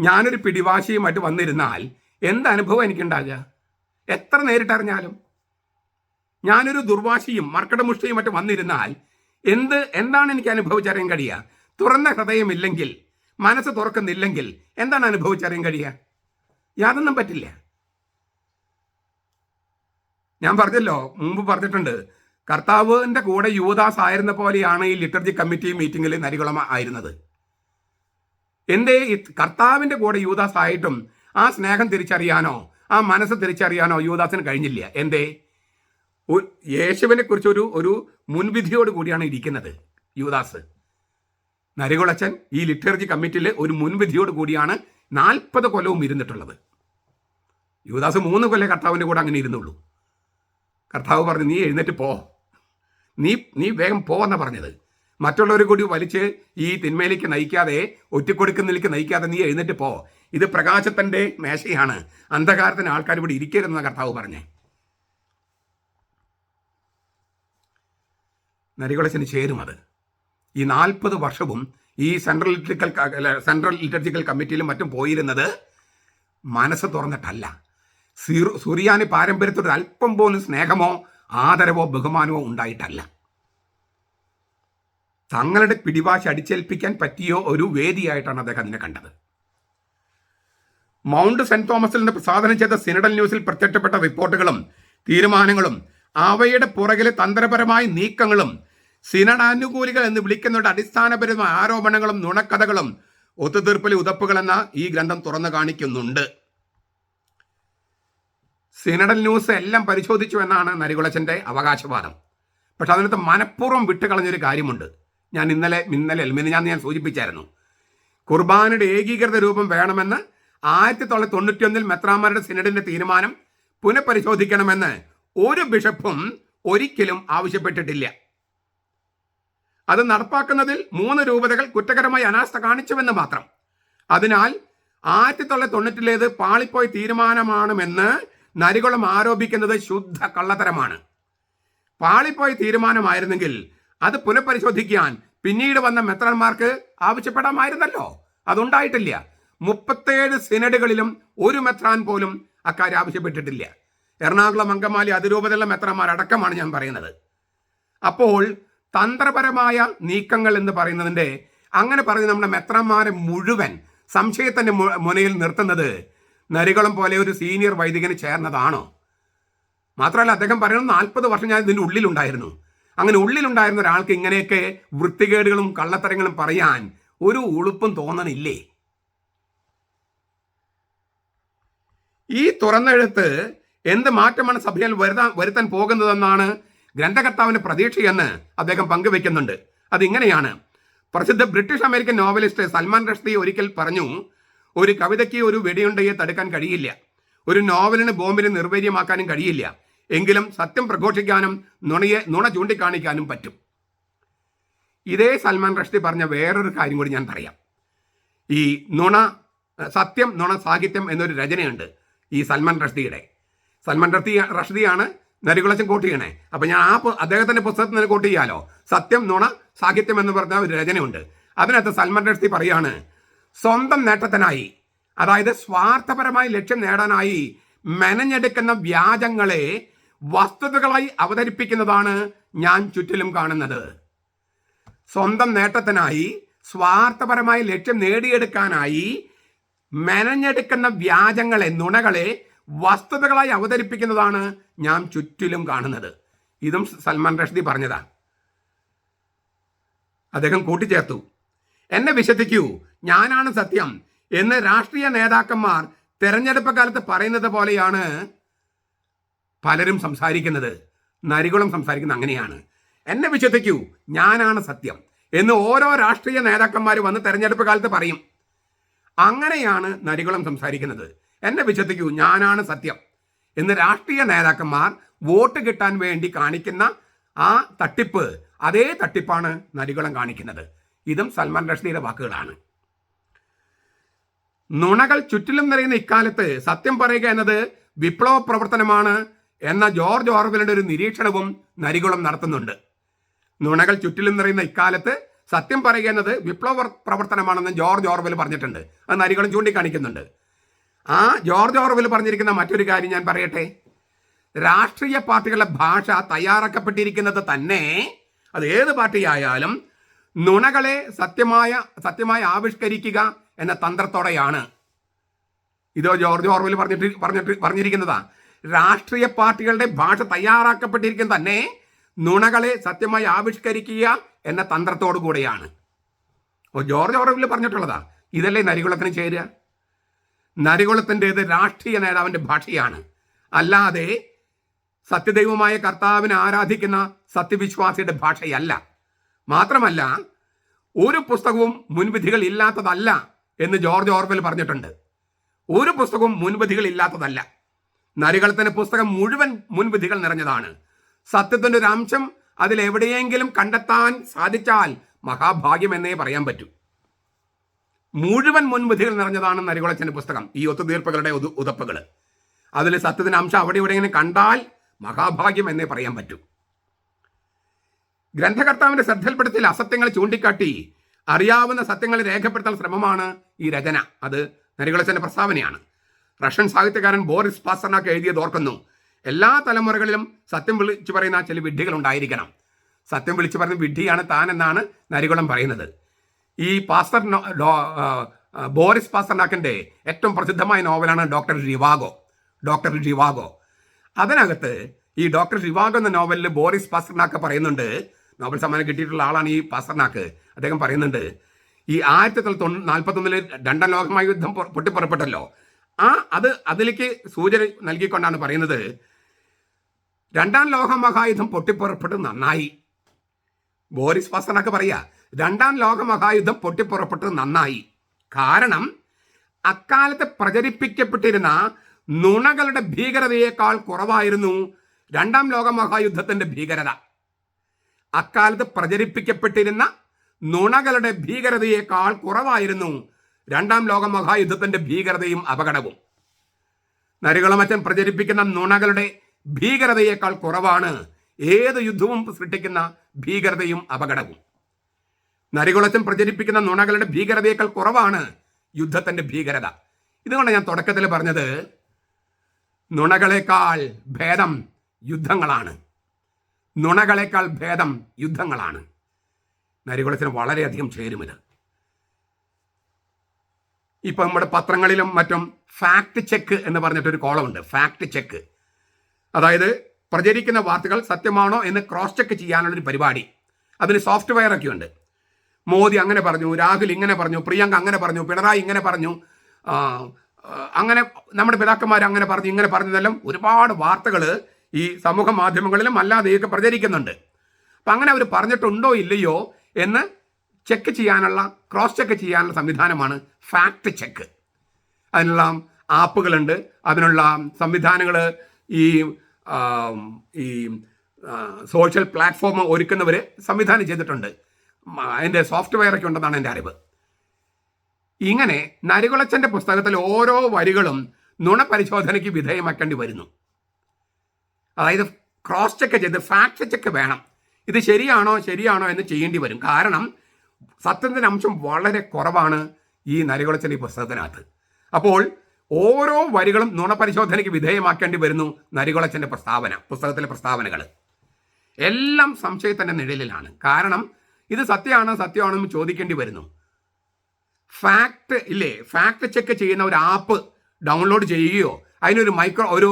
ഞാനൊരു പിടിവാശിയുമായിട്ട് വന്നിരുന്നാൽ എന്ത് അനുഭവം എനിക്കുണ്ടാകുക? എത്ര നേരിട്ടറിഞ്ഞാലും? ഞാനൊരു ദുർവാശിയും മർക്കടമുഷ്ടിയുമായിട്ട് വന്നിരുന്നാൽ എന്ത് എന്താണ് എനിക്ക് അനുഭവിച്ചറിയാൻ കഴിയുക? തുറന്ന ഹൃദയമില്ലെങ്കിൽ മനസ്സ് തുറക്കുന്നില്ലെങ്കിൽ എന്താണ് അനുഭവിച്ചറിയാൻ കഴിയുക? യാതൊന്നും പറ്റില്ല. ഞാൻ പറഞ്ഞല്ലോ മുമ്പ് പറഞ്ഞിട്ടുണ്ട് കർത്താവിന്റെ കൂടെ യുവദാസ് ആയിരുന്ന പോലെയാണ് ഈ ലിറ്റർജി കമ്മിറ്റി മീറ്റിംഗിൽ നരികുളം ആയിരുന്നത്. എന്തേ ഈ കർത്താവിന്റെ കൂടെ യുവദാസ് ആയിട്ടും ആ സ്നേഹം തിരിച്ചറിയാനോ ആ മനസ്സ് തിരിച്ചറിയാനോ യുവദാസിന് കഴിഞ്ഞില്ല. എന്തേ? യേശുവിനെ കുറിച്ച് ഒരു ഒരു മുൻവിധിയോട് കൂടിയാണ് ഇരിക്കുന്നത് യുവദാസ് നരികുളച്ചൻ ഈ ലിറ്റർജി കമ്മിറ്റിയിൽ ഒരു മുൻവിധിയോട് കൂടിയാണ് നാൽപ്പത് കൊല്ലവും ഇരുന്നിട്ടുള്ളത്. യുവദാസ് മൂന്ന് കൊല്ലം കർത്താവിന്റെ കൂടെ അങ്ങനെ ഇരുന്നുള്ളൂ. കർത്താവ് പറഞ്ഞു നീ എഴുന്നേറ്റ് പോ. നീ നീ വേഗം പോവെന്ന പറഞ്ഞത്. മറ്റുള്ളവരെ കൂടി വലിച്ച് ഈ തിന്മയിലേക്ക് നയിക്കാതെ ഒറ്റക്കൊടുക്കുന്നതിലേക്ക് നയിക്കാതെ നീ എഴുന്നേറ്റ് പോ. ഇത് പ്രകാശത്തിന്റെ മേശയാണ്. അന്ധകാരത്തിന് ആൾക്കാർ ഇവിടെ ഇരിക്കരുതെന്ന കർത്താവ് പറഞ്ഞേ. നരികുളച്ചന് ചേരും അത്. ഈ നാൽപ്പത് വർഷവും ഈ സെൻട്രൽ ഇലക്ട്രിക്കൽ സെൻട്രൽ ഇലക്ട്രിക്കൽ കമ്മിറ്റിയിലും മറ്റും പോയിരുന്നത് മനസ്സ് തുറന്നിട്ടല്ല. സിറു സുറിയാനി പാരമ്പര്യത്തോട് അല്പം പോലും സ്നേഹമോ ആദരവോ ബഹുമാനമോ ഉണ്ടായിട്ടല്ല. തങ്ങളുടെ പിടിവാശി അടിച്ചേൽപ്പിക്കാൻ പറ്റിയോ ഒരു വേദിയായിട്ടാണ് അദ്ദേഹം അതിനെ കണ്ടത്. മൗണ്ട് സെന്റ് തോമസിൽ നിന്ന് പ്രസാദനം ചെയ്ത സിനഡൽ ന്യൂസിൽ പ്രത്യക്ഷപ്പെട്ട റിപ്പോർട്ടുകളും തീരുമാനങ്ങളും അവയുടെ പുറകിലെ തന്ത്രപരമായ നീക്കങ്ങളും സിനഡാനുകൂലികൾ എന്ന് വിളിക്കുന്നവരുടെ അടിസ്ഥാനപരമായ ആരോപണങ്ങളും നുണക്കഥകളും ഒത്തുതീർപ്പിലെ ഉതപ്പുകൾ എന്ന ഈ ഗ്രന്ഥം തുറന്നു കാണിക്കുന്നുണ്ട്. സിനഡൽ ന്യൂസ് എല്ലാം പരിശോധിച്ചു എന്നാണ് നരികുളച്ചന്റെ അവകാശവാദം. പക്ഷെ അതിനകത്ത് മനഃപൂർവം വിട്ടുകളഞ്ഞൊരു കാര്യമുണ്ട്. ഞാൻ ഇന്നലെ ഇന്നലെ മിനി ഞാൻ ഞാൻ സൂചിപ്പിച്ചായിരുന്നു. കുർബാനയുടെ ഏകീകൃത രൂപം വേണമെന്ന് ആയിരത്തി തൊള്ളായിരത്തി തൊണ്ണൂറ്റിയൊന്നിൽ മെത്രാമാരുടെ സിനഡിന്റെ തീരുമാനം പുനഃപരിശോധിക്കണമെന്ന് ഒരു ബിഷപ്പും ഒരിക്കലും ആവശ്യപ്പെട്ടിട്ടില്ല. അത് നടപ്പാക്കുന്നതിൽ മൂന്ന് രൂപതകൾ കുറ്റകരമായി അനാസ്ഥ കാണിച്ചുവെന്ന് മാത്രം. അതിനാൽ ആയിരത്തി തൊള്ളായിരത്തി തൊണ്ണൂറ്റിലേത് പാളിപ്പോയ തീരുമാനമാണെന്ന് നരികുളം ആരോപിക്കുന്നത് ശുദ്ധ കള്ളത്തരമാണ്. പാളിപ്പോയ തീരുമാനമായിരുന്നെങ്കിൽ അത് പുനഃപരിശോധിക്കാൻ പിന്നീട് വന്ന മെത്രാന്മാർക്ക് ആവശ്യപ്പെടാമായിരുന്നല്ലോ. അതുണ്ടായിട്ടില്ല. മുപ്പത്തേഴ് സിനഡുകളിലും ഒരു മെത്രാൻ പോലും അക്കാര്യം ആവശ്യപ്പെട്ടിട്ടില്ല. എറണാകുളം അങ്കമാലി അതിരൂപതയുള്ള മെത്രമാരടക്കമാണ് ഞാൻ പറയുന്നത്. അപ്പോൾ തന്ത്രപരമായ നീക്കങ്ങൾ എന്ന് പറയുന്നതിന്റെ അങ്ങനെ പറഞ്ഞ് നമ്മുടെ മെത്രന്മാരെ മുഴുവൻ സംശയത്തിന്റെ മുനയിൽ നിർത്തുന്നത് നരികുളം പോലെ ഒരു സീനിയർ വൈദികന് ചേർന്നതാണോ? മാത്രമല്ല അദ്ദേഹം പറയുന്നത് നാൽപ്പത് വർഷം ഞാൻ ഇതിന്റെ ഉള്ളിലുണ്ടായിരുന്നു. അങ്ങനെ ഉള്ളിലുണ്ടായിരുന്ന ഒരാൾക്ക് ഇങ്ങനെയൊക്കെ വൃത്തികേടുകളും കള്ളത്തരങ്ങളും പറയാൻ ഒരു ഉളുപ്പും തോന്നണില്ലേ? ഈ തുറന്നെഴുത്ത് എന്ത് മാറ്റമാണ് സഭയിൽ വരുത്താൻ വരുത്താൻ പോകുന്നതെന്നാണ് ഗ്രന്ഥകർത്താവിന്റെ പ്രതീക്ഷയെന്ന് അദ്ദേഹം പങ്കുവെക്കുന്നുണ്ട്. അതിങ്ങനെയാണ്. പ്രസിദ്ധ British American novelist Salman Rushdie ഒരിക്കൽ പറഞ്ഞു ഒരു കവിതയ്ക്ക് ഒരു വെടിയുണ്ടയെ തടുക്കാൻ കഴിയില്ല. ഒരു നോവലിന് ബോംബിന് നിർവീര്യമാക്കാനും കഴിയില്ല. എങ്കിലും സത്യം പ്രഘോഷിക്കാനും നുണയെ നുണ ചൂണ്ടിക്കാണിക്കാനും പറ്റും. ഇതേ സൽമാൻ റഷ്ദി പറഞ്ഞ വേറൊരു കാര്യം കൂടി ഞാൻ പറയാം. ഈ നുണ സത്യം നുണ സാഹിത്യം എന്നൊരു രചനയുണ്ട്. ഈ സൽമാൻ റഷ്ദിയുടെ. സൽമാൻ റഷ്ദി റഷ്ദിയാണ് നരികുളച്ചൻ കോട്ട് ചെയ്യണേ. അപ്പൊ ഞാൻ ആ അദ്ദേഹത്തിന്റെ പുസ്തകത്തിൽ നിന്ന് കോട്ട് ചെയ്യാലോ? സത്യം നുണ സാഹിത്യം എന്ന് പറഞ്ഞ ഒരു രചനയുണ്ട്. അതിനകത്ത് സൽമാൻ റഷ്ദി പറയാണ് സ്വന്തം നേട്ടത്തിനായി അതായത് സ്വാർത്ഥപരമായി ലക്ഷ്യം നേടാനായി മെനഞ്ഞെടുക്കുന്ന വ്യാജങ്ങളെ വസ്തുതകളായി അവതരിപ്പിക്കുന്നതാണ് ഞാൻ ചുറ്റിലും കാണുന്നത്. സ്വന്തം നേട്ടത്തിനായി സ്വാർത്ഥപരമായി ലക്ഷ്യം നേടിയെടുക്കാനായി മെനഞ്ഞെടുക്കുന്ന വ്യാജങ്ങളെ നുണകളെ വസ്തുതകളായി അവതരിപ്പിക്കുന്നതാണ് ഞാൻ ചുറ്റിലും കാണുന്നത്. ഇതും സൽമാൻ റഷ്ദി പറഞ്ഞതാ. അദ്ദേഹം കൂട്ടിച്ചേർത്തു. എന്നെ വിശ്വസിക്കൂ ഞാനാണ് സത്യം എന്ന് രാഷ്ട്രീയ നേതാക്കന്മാർ തെരഞ്ഞെടുപ്പ് കാലത്ത് പറയുന്നത് പോലെയാണ് പലരും സംസാരിക്കുന്നത്. നരികുളം സംസാരിക്കുന്നത് അങ്ങനെയാണ്. എന്നെ വിശ്വസിക്കൂ ഞാനാണ് സത്യം എന്ന് ഓരോ രാഷ്ട്രീയ നേതാക്കന്മാർ വന്ന് തെരഞ്ഞെടുപ്പ് കാലത്ത് പറയും. അങ്ങനെയാണ് നരികുളം സംസാരിക്കുന്നത്. എന്നെ വിശ്വസിക്കൂ ഞാനാണ് സത്യം. എന്ന് രാഷ്ട്രീയ നേതാക്കന്മാർ വോട്ട് കിട്ടാൻ വേണ്ടി കാണിക്കുന്ന ആ തട്ടിപ്പ് അതേ തട്ടിപ്പാണ് നരികുളം കാണിക്കുന്നത്. ഇതും സൽമാൻ റഷ്ദിയുടെ വാക്കുകളാണ്. നുണകൾ ചുറ്റിലും നിറയുന്ന ഇക്കാലത്ത് സത്യം പറയുക എന്നത് വിപ്ലവ പ്രവർത്തനമാണ് എന്ന ജോർജ് ഓർവലിന്റെ ഒരു നിരീക്ഷണവും നരികുളം നടത്തുന്നുണ്ട്. നുണകൾ ചുറ്റിലും നിറയുന്ന ഇക്കാലത്ത് സത്യം പറയുക എന്നത് വിപ്ലവ പ്രവർത്തനമാണെന്ന് ജോർജ് ഓർവെൽ പറഞ്ഞിട്ടുണ്ട്. അത് നരികളും ചൂണ്ടിക്കാണിക്കുന്നുണ്ട്. ആ ജോർജ് ഓർവെൽ പറഞ്ഞിരിക്കുന്ന മറ്റൊരു കാര്യം ഞാൻ പറയട്ടെ. രാഷ്ട്രീയ പാർട്ടികളുടെ ഭാഷ തയ്യാറാക്കപ്പെട്ടിരിക്കുന്നത് തന്നെ അത് ഏത് പാർട്ടിയായാലും നുണകളെ സത്യമായ സത്യമായി ആവിഷ്കരിക്കുക എന്ന തന്ത്രത്തോടെയാണ്. ഇതോ ജോർജ് ഓർവെൽ പറഞ്ഞിട്ട് പറഞ്ഞിട്ട് പറഞ്ഞിരിക്കുന്നതാ. രാഷ്ട്രീയ പാർട്ടികളുടെ ഭാഷ തയ്യാറാക്കപ്പെട്ടിരിക്കുന്ന തന്നെ നുണകളെ സത്യമായി ആവിഷ്കരിക്കുക എന്ന തന്ത്രത്തോടു കൂടെയാണ്. ഓ ജോർജ് ഓറവിൽ പറഞ്ഞിട്ടുള്ളതാ. ഇതല്ലേ നരികുളത്തിന് ചേരുക? നരികുളത്തിന്റെത് രാഷ്ട്രീയ നേതാവിന്റെ ഭാഷയാണ്. അല്ലാതെ സത്യദൈവമായ കർത്താവിനെ ആരാധിക്കുന്ന സത്യവിശ്വാസിയുടെ ഭാഷയല്ല. മാത്രമല്ല ഒരു പുസ്തകവും മുൻവിധികൾ ഇല്ലാത്തതല്ല എന്ന് ജോർജ് ഓർവെൽ പറഞ്ഞിട്ടുണ്ട്. ഒരു പുസ്തകവും മുൻവിധികൾ ഇല്ലാത്തതല്ല. നരികളത്തിന്റെ പുസ്തകം മുഴുവൻ മുൻവിധികൾ നിറഞ്ഞതാണ്. സത്യത്തിന്റെ ഒരു അംശം അതിൽ എവിടെയെങ്കിലും കണ്ടെത്താൻ സാധിച്ചാൽ മഹാഭാഗ്യം എന്നേ പറയാൻ പറ്റൂ. മുഴുവൻ മുൻവിധികൾ നിറഞ്ഞതാണ് നരികുളച്ചന്റെ പുസ്തകം ഈ ഒത്തുതീർപ്പുകളുടെ ഉതു ഉതപ്പുകൾ. അതിൽ സത്യത്തിന്റെ അംശം അവിടെ എവിടെയെങ്കിലും കണ്ടാൽ മഹാഭാഗ്യം എന്നേ പറയാൻ പറ്റൂ. ഗ്രന്ഥകർത്താവിന്റെ ശ്രദ്ധയിൽപ്പെടുത്തിൽ അസത്യങ്ങൾ ചൂണ്ടിക്കാട്ടി അറിയാവുന്ന സത്യങ്ങൾ രേഖപ്പെടുത്താൻ ശ്രമമാണ് ഈ രചന. അത് നരികുളച്ചന്റെ പ്രസ്താവനയാണ്. റഷ്യൻ സാഹിത്യകാരൻ ബോറിസ് പാസർനാക്ക് എഴുതിയത് ഓർക്കുന്നു. എല്ലാ തലമുറകളിലും സത്യം വിളിച്ചു പറയുന്ന ചില വിഡ്ഢികൾ ഉണ്ടായിരിക്കണം. സത്യം വിളിച്ചു പറയുന്ന വിഡ്ഢിയാണ് താൻ എന്നാണ് നരികുളം പറയുന്നത്. ഈ പാസ്റ്റർ ബോറിസ് പാസ്റ്റർനാക്കിന്റെ ഏറ്റവും പ്രസിദ്ധമായ നോവലാണ് ഡോക്ടർ റിവാഗോ ഡോക്ടർ റിവാഗോ അതിനകത്ത് ഈ ഡോക്ടർ റിവാഗോ എന്ന നോവലിൽ ബോറിസ് പാസ്റ്റർനാക്ക് പറയുന്നുണ്ട്. നോബൽ സമ്മാനം കിട്ടിയിട്ടുള്ള ആളാണ് ഈ പാസ്റ്റർനാക്ക്. അദ്ദേഹം പറയുന്നുണ്ട് ഈ ആയിരത്തി തൊള്ളായിരത്തി നാൽപ്പത്തൊന്നിൽ രണ്ടാം ലോകമായ യുദ്ധം പൊട്ടിപ്പുറപ്പെട്ടല്ലോ. ആ അത് അതിലേക്ക് സൂചന നൽകിക്കൊണ്ടാണ് പറയുന്നത്. രണ്ടാം ലോകമഹായുദ്ധം പൊട്ടിപ്പുറപ്പെട്ട് നന്നായി. ബോറിസ് പാസ്റ്റർനാക്ക് പറയാ രണ്ടാം ലോകമഹായുദ്ധം പൊട്ടിപ്പുറപ്പെട്ട് നന്നായി. കാരണം അക്കാലത്ത് പ്രചരിപ്പിക്കപ്പെട്ടിരുന്ന നുണകളുടെ ഭീകരതയേക്കാൾ കുറവായിരുന്നു രണ്ടാം ലോക മഹായുദ്ധത്തിന്റെ ഭീകരത. അക്കാലത്ത് പ്രചരിപ്പിക്കപ്പെട്ടിരുന്ന നുണകളുടെ ഭീകരതയേക്കാൾ കുറവായിരുന്നു രണ്ടാം ലോക മഹായുദ്ധത്തിന്റെ ഭീകരതയും അപകടവും. നരികളമച്ചൻ പ്രചരിപ്പിക്കുന്ന നുണകളുടെ ഭീകരതയേക്കാൾ കുറവാണ് ഏത് യുദ്ധവും സൃഷ്ടിക്കുന്ന ഭീകരതയും അപകടവും. നരികുളത്തിൽ പ്രചരിപ്പിക്കുന്ന നുണകളുടെ ഭീകരതയേക്കാൾ കുറവാണ് യുദ്ധത്തിന്റെ ഭീകരത. ഇതുകൊണ്ട് ഞാൻ തുടക്കത്തിൽ പറഞ്ഞത് നുണകളേക്കാൾ ഭേദം യുദ്ധങ്ങളാണ്. നുണകളേക്കാൾ ഭേദം യുദ്ധങ്ങളാണ്. നരികുളത്തിന് വളരെയധികം ചേരും ഇത് ഇപ്പൊ നമ്മുടെ പത്രങ്ങളിലും മറ്റും ഫാക്ട് ചെക്ക് എന്ന് പറഞ്ഞിട്ടൊരു കോളമുണ്ട് ഫാക്ട് ചെക്ക് അതായത് പ്രചരിക്കുന്ന വാർത്തകൾ സത്യമാണോ എന്ന് ക്രോസ് ചെക്ക് ചെയ്യാനുള്ളൊരു പരിപാടി. അതിന് സോഫ്റ്റ്വെയർ ഒക്കെ ഉണ്ട്. മോദി അങ്ങനെ പറഞ്ഞു രാഹുൽ ഇങ്ങനെ പറഞ്ഞു പ്രിയങ്ക അങ്ങനെ പറഞ്ഞു പിണറായി ഇങ്ങനെ പറഞ്ഞു അങ്ങനെ നമ്മുടെ പിതാക്കന്മാർ അങ്ങനെ പറഞ്ഞു ഇങ്ങനെ പറഞ്ഞതെല്ലാം ഒരുപാട് വാർത്തകൾ ഈ സമൂഹ മാധ്യമങ്ങളിലും അല്ലാതെയൊക്കെ പ്രചരിക്കുന്നുണ്ട്. അപ്പം അങ്ങനെ അവർ പറഞ്ഞിട്ടുണ്ടോ ഇല്ലയോ എന്ന് ചെക്ക് ചെയ്യാനുള്ള ക്രോസ് ചെക്ക് ചെയ്യാനുള്ള സംവിധാനമാണ് ഫാക്ട് ചെക്ക് അതിനുള്ള ആപ്പുകളുണ്ട് അതിനുള്ള സംവിധാനങ്ങൾ ഈ ഈ സോഷ്യൽ പ്ലാറ്റ്ഫോം ഒരുക്കുന്നവർ സംവിധാനം ചെയ്തിട്ടുണ്ട്. അതിന്റെ സോഫ്റ്റ്വെയർ ഒക്കെ ഉണ്ടെന്നാണ് എന്റെ അറിവ്. ഇങ്ങനെ നരികുളച്ചന്റെ പുസ്തകത്തിൽ ഓരോ വരികളും നുണ പരിശോധനയ്ക്ക് വിധേയമാക്കേണ്ടി വരുന്നു. അതായത് ക്രോസ് ചെക്ക് ചെയ്ത് ഫാക്ട് ചെക്ക് വേണം. ഇത് ശരിയാണോ ശരിയാണോ എന്ന് ചെയ്യേണ്ടി വരും. കാരണം സത്യത്തിന്റെ അംശം വളരെ കുറവാണ് ഈ നരികുളച്ചന്റെ ഈ പുസ്തകത്തിനകത്ത്. അപ്പോൾ ഓരോ വരികളും നുണപരിശോധനയ്ക്ക് വിധേയമാക്കേണ്ടി വരുന്നു നരികുളച്ചന്റെ പ്രസ്താവന പുസ്തകത്തിലെ പ്രസ്താവനകൾ എല്ലാം സംശയത്തിന്റെ നിഴലിലാണ്. കാരണം ഇത് സത്യമാണോ സത്യമാണോ എന്ന് ചോദിക്കേണ്ടി വരുന്നു. ഫാക്ട് ഇല്ലേ? ഫാക്ട് ചെക്ക് ചെയ്യുന്ന ഒരു ആപ്പ് ഡൗൺലോഡ് ചെയ്യുകയോ അതിനൊരു മൈക്രോ ഒരു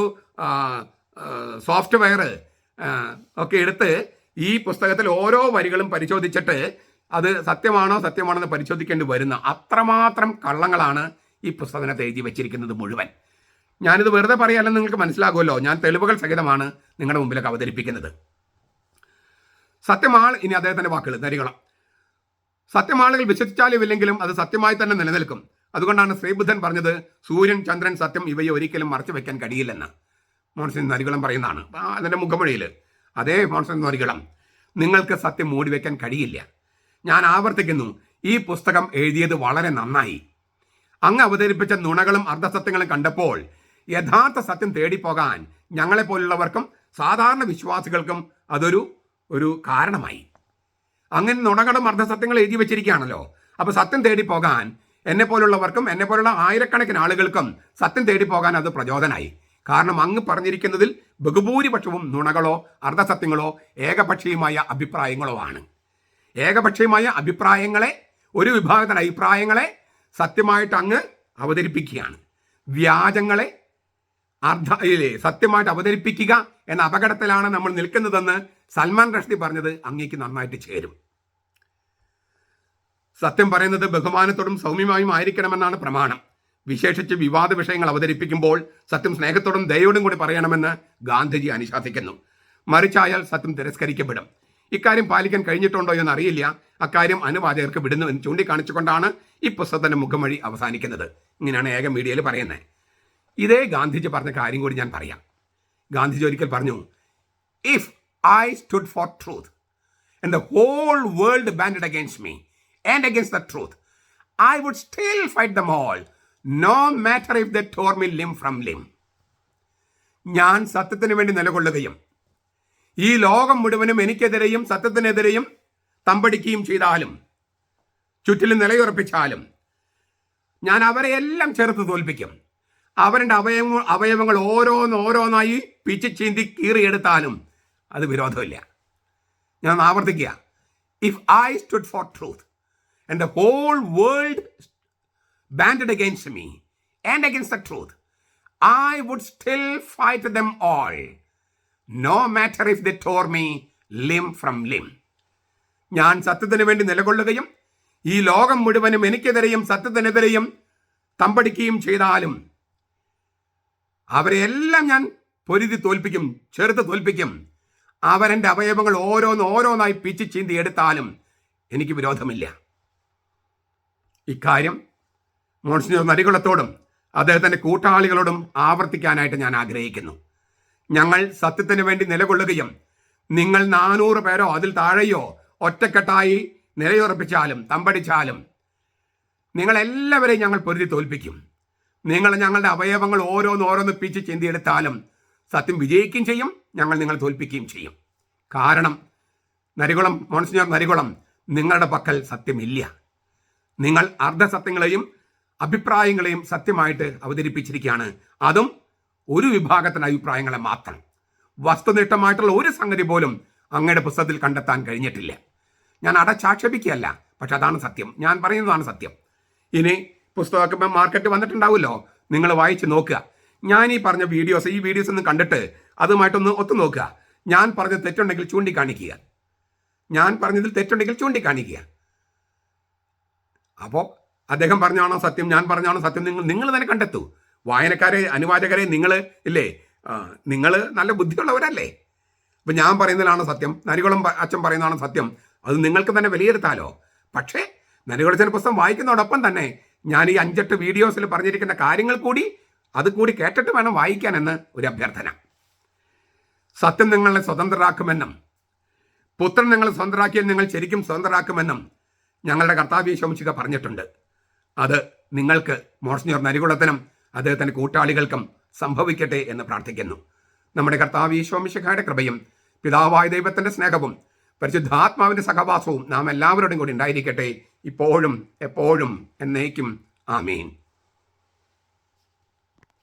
സോഫ്റ്റ്വെയർ ഒക്കെ എടുത്ത് ഈ പുസ്തകത്തിൽ ഓരോ വരികളും പരിശോധിച്ചിട്ട് അത് സത്യമാണോ സത്യമാണോ എന്ന് പരിശോധിക്കേണ്ടി വരുന്ന അത്രമാത്രം കള്ളങ്ങളാണ് ഈ പുസ്തകത്തിനകത്ത് എഴുതി വെച്ചിരിക്കുന്നത് മുഴുവൻ. ഞാനിത് വെറുതെ പറയാല്ലെന്ന് നിങ്ങൾക്ക് മനസ്സിലാകുമല്ലോ. ഞാൻ തെളിവുകൾ സഹിതമാണ് നിങ്ങളുടെ മുമ്പിലേക്ക് അവതരിപ്പിക്കുന്നത്. സത്യമാൾ ഇനി അദ്ദേഹത്തിന്റെ വാക്കുകൾ നരികളം സത്യമാളുകൾ വിശ്വസിച്ചാലും ഇല്ലെങ്കിലും അത് സത്യമായി തന്നെ നിലനിൽക്കും. അതുകൊണ്ടാണ് ശ്രീബുദ്ധൻ പറഞ്ഞത് സൂര്യൻ ചന്ദ്രൻ സത്യം ഇവയെ ഒരിക്കലും മറച്ചു വെക്കാൻ കഴിയില്ലെന്ന്. മോൺസിൻ നരികളം പറയുന്നതാണ്. അതിന്റെ മുഖമൊഴിയിൽ അതേ മോൺസിൻ നരികളം നിങ്ങൾക്ക് സത്യം മൂടി വെക്കാൻ കഴിയില്ല. ഞാൻ ആവർത്തിക്കുന്നു ഈ പുസ്തകം എഴുതിയത് വളരെ നന്നായി. അങ്ങ് അവതരിപ്പിച്ച നുണകളും അർദ്ധസത്യങ്ങളും കണ്ടപ്പോൾ യഥാർത്ഥ സത്യം തേടിപ്പോകാൻ ഞങ്ങളെപ്പോലുള്ളവർക്കും സാധാരണ വിശ്വാസികൾക്കും അതൊരു ഒരു കാരണമായി. അങ്ങനെ നുണകളും അർദ്ധസത്യങ്ങൾ എഴുതി വെച്ചിരിക്കുകയാണല്ലോ. അപ്പൊ സത്യം തേടി പോകാൻ എന്നെ പോലുള്ളവർക്കും എന്നെ പോലുള്ള ആയിരക്കണക്കിന് ആളുകൾക്കും സത്യം തേടി പോകാൻ അത് പ്രചോദനമായി കാരണം അങ്ങ് പറഞ്ഞിരിക്കുന്നതിൽ ബഹുഭൂരിപക്ഷവും നുണകളോ അർദ്ധസത്യങ്ങളോ ഏകപക്ഷീയമായ അഭിപ്രായങ്ങളോ ആണ്. ഏകപക്ഷീയമായ അഭിപ്രായങ്ങളെ ഒരു വിഭാഗത്തിന്റെ അഭിപ്രായങ്ങളെ സത്യമായിട്ട് അങ്ങ് അവതരിപ്പിക്കുകയാണ്. വ്യാജങ്ങളെ അർദ്ധ സത്യമായിട്ട് അവതരിപ്പിക്കുക എന്ന അപകടത്തിലാണ് നമ്മൾ നിൽക്കുന്നതെന്ന് സൽമാൻ റഷ്ദി പറഞ്ഞത് അങ്ങേക്ക് നന്നായിട്ട് ചേരും. സത്യം പറയുന്നത് ബഹുമാനത്തോടും സൗമ്യമായും ആയിരിക്കണമെന്നാണ് പ്രമാണം. വിശേഷിച്ച് വിവാദ വിഷയങ്ങൾ അവതരിപ്പിക്കുമ്പോൾ സത്യം സ്നേഹത്തോടും ദയോടും കൂടി പറയണമെന്ന് ഗാന്ധിജി അനുശാസിക്കുന്നു. മറിച്ചായാൽ സത്യം തിരസ്കരിക്കപ്പെടും. ഇക്കാര്യം പാലിക്കാൻ കഴിഞ്ഞിട്ടുണ്ടോ എന്ന് അറിയില്ല അക്കാര്യം അനുവാചകർക്ക് വിടുന്നു എന്ന് ചൂണ്ടിക്കാണിച്ചുകൊണ്ടാണ് ഈ പുസ്തകത്തിന്റെ മുഖംവഴി അവസാനിക്കുന്നത്. ഇങ്ങനെയാണ് ഏക മീഡിയയിൽ പറയുന്നത്. ഇതേ ഗാന്ധിജി പറഞ്ഞ കാര്യം കൂടി ഞാൻ പറയാം. ഗാന്ധിജി ഒരിക്കൽ പറഞ്ഞു if I stood for truth and the whole world banded against me and against the truth I would still fight them all no matter if they tore me limb from limb. ഞാൻ സത്യത്തിന് വേണ്ടി നിലകൊള്ളുകയും ഈ ലോകം മുഴുവനും എനിക്കെതിരെയും സത്യത്തിനെതിരെയും തമ്പടിക്കുകയും ചെയ്താലും ചുറ്റിലും നിലയുറപ്പിച്ചാലും ഞാൻ അവരെ എല്ലാം ചേർത്ത് തോൽപ്പിക്കും. അവരുടെ അവയവങ്ങൾ അവയവങ്ങൾ ഓരോന്ന് ഓരോന്നായി പിച്ച് ചീന്തി കീറിയെടുത്താലും അത് വിരോധമില്ല. ഞാൻ ആവർത്തിക്കുക. If I stood for truth and the whole world banded against me and against the truth I would still fight them all no matter if they tore me limb from limb ഞാൻ സത്യത്തിന് വേണ്ടി നിലകൊള്ളുകയും ഈ ലോകം മുഴുവനും എനിക്കെതിരെയും സത്യത്തിനെതിരെയും തമ്പടിക്കുകയും ചെയ്താലും അവരെ എല്ലാം ഞാൻ പൊരുതി തോൽപ്പിക്കും ചെറുത്ത് തോൽപ്പിക്കും. അവരെന്റെ അവയവങ്ങൾ ഓരോന്ന് ഓരോന്നായി പിച്ച് ചീന്തി എടുത്താലും എനിക്ക് വിരോധമില്ല. ഇക്കാര്യം മോൺസിഞ്ഞർ നരികുളത്തോടും അദ്ദേഹത്തിന്റെ കൂട്ടാളികളോടും ആവർത്തിക്കാനായിട്ട് ഞാൻ ആഗ്രഹിക്കുന്നു. ഞങ്ങൾ സത്യത്തിന് വേണ്ടി നിലകൊള്ളുകയും നിങ്ങൾ നാനൂറ് പേരോ അതിൽ താഴെയോ ഒറ്റക്കെട്ടായി നിലയുറപ്പിച്ചാലും തമ്പടിച്ചാലും നിങ്ങളെല്ലാവരെയും ഞങ്ങൾ പൊരുതി തോൽപ്പിക്കും. നിങ്ങൾ ഞങ്ങളുടെ അവയവങ്ങൾ ഓരോന്ന് ഓരോന്ന് പിച്ച് ചിന്തിയെടുത്താലും സത്യം വിജയിക്കുകയും ചെയ്യും ഞങ്ങൾ നിങ്ങൾ തോൽപ്പിക്കുകയും ചെയ്യും. കാരണം നരികുളം മോൺസിനോർ നരികുളം നിങ്ങളുടെ പക്കൽ സത്യമില്ല. നിങ്ങൾ അർദ്ധസത്യങ്ങളെയും അഭിപ്രായങ്ങളെയും സത്യമായിട്ട് അവതരിപ്പിച്ചിരിക്കുകയാണ്. അതും ഒരു വിഭാഗത്തിന് അഭിപ്രായങ്ങളെ മാത്രം. വസ്തുനിഷ്ഠമായിട്ടുള്ള ഒരു സംഗതി പോലും അങ്ങയുടെ പുസ്തകത്തിൽ കണ്ടെത്താൻ കഴിഞ്ഞിട്ടില്ല. ഞാൻ അടച്ചാക്ഷേപിക്കുകയല്ല പക്ഷെ അതാണ് സത്യം. ഞാൻ പറയുന്നതാണ് സത്യം. ഇനി പുസ്തകമൊക്കെ മാർക്കറ്റ് വന്നിട്ടുണ്ടാവുമല്ലോ? നിങ്ങൾ വായിച്ച് നോക്കുക. ഞാൻ ഈ പറഞ്ഞ വീഡിയോസ് ഈ വീഡിയോസ് ഒന്ന് കണ്ടിട്ട് അതുമായിട്ടൊന്ന് ഒത്തു നോക്കുക. ഞാൻ പറഞ്ഞത് തെറ്റുണ്ടെങ്കിൽ ചൂണ്ടിക്കാണിക്കുക. ഞാൻ പറഞ്ഞതിൽ തെറ്റുണ്ടെങ്കിൽ ചൂണ്ടിക്കാണിക്കുക. അപ്പോൾ അദ്ദേഹം പറഞ്ഞാണോ സത്യം? ഞാൻ പറഞ്ഞാണോ സത്യം? നിങ്ങൾ നിങ്ങൾ തന്നെ കണ്ടെത്തൂ. വായനക്കാരെ അനുവാചകരെ നിങ്ങൾ ഇല്ലേ? നിങ്ങൾ നല്ല ബുദ്ധിയുള്ളവരല്ലേ? അപ്പം ഞാൻ പറയുന്നതിലാണ് സത്യം. നരികുളം അച്ഛൻ പറയുന്നതാണ് സത്യം. അത് നിങ്ങൾക്ക് തന്നെ വിലയിരുത്താലോ? പക്ഷേ നരികുളച്ചൻ പുസ്തകം വായിക്കുന്നതോടൊപ്പം തന്നെ ഞാൻ ഈ അഞ്ചെട്ട് വീഡിയോസിൽ പറഞ്ഞിരിക്കുന്ന കാര്യങ്ങൾ കൂടി അത് കൂടി കേട്ടിട്ട് വേണം വായിക്കാനെന്ന് ഒരു അഭ്യർത്ഥന. സത്യം നിങ്ങളെ സ്വതന്ത്രരാക്കുമെന്നും പുത്രൻ നിങ്ങളെ സ്വതന്ത്രരാക്കിയാൽ നിങ്ങൾ ശരിക്കും സ്വതന്ത്രരാക്കുമെന്നും ഞങ്ങളുടെ കർത്താവ് പറഞ്ഞിട്ടുണ്ട്. അത് നിങ്ങൾക്ക് മോർസ്നിയർ നരികുളത്തിനും അദ്ദേഹത്തിന്റെ കൂട്ടാളികൾക്കും സംഭവിക്കട്ടെ എന്ന് പ്രാർത്ഥിക്കുന്നു. നമ്മുടെ കർത്താവ് ഈശോമിശിഖയുടെ കൃപയും പിതാവായ ദൈവത്തിന്റെ സ്നേഹവും പരിശുദ്ധാത്മാവിന്റെ സഹവാസവും നാം എല്ലാവരോടും കൂടി ഉണ്ടായിരിക്കട്ടെ ഇപ്പോഴും എപ്പോഴും എന്നേക്കും. ആമീൻ.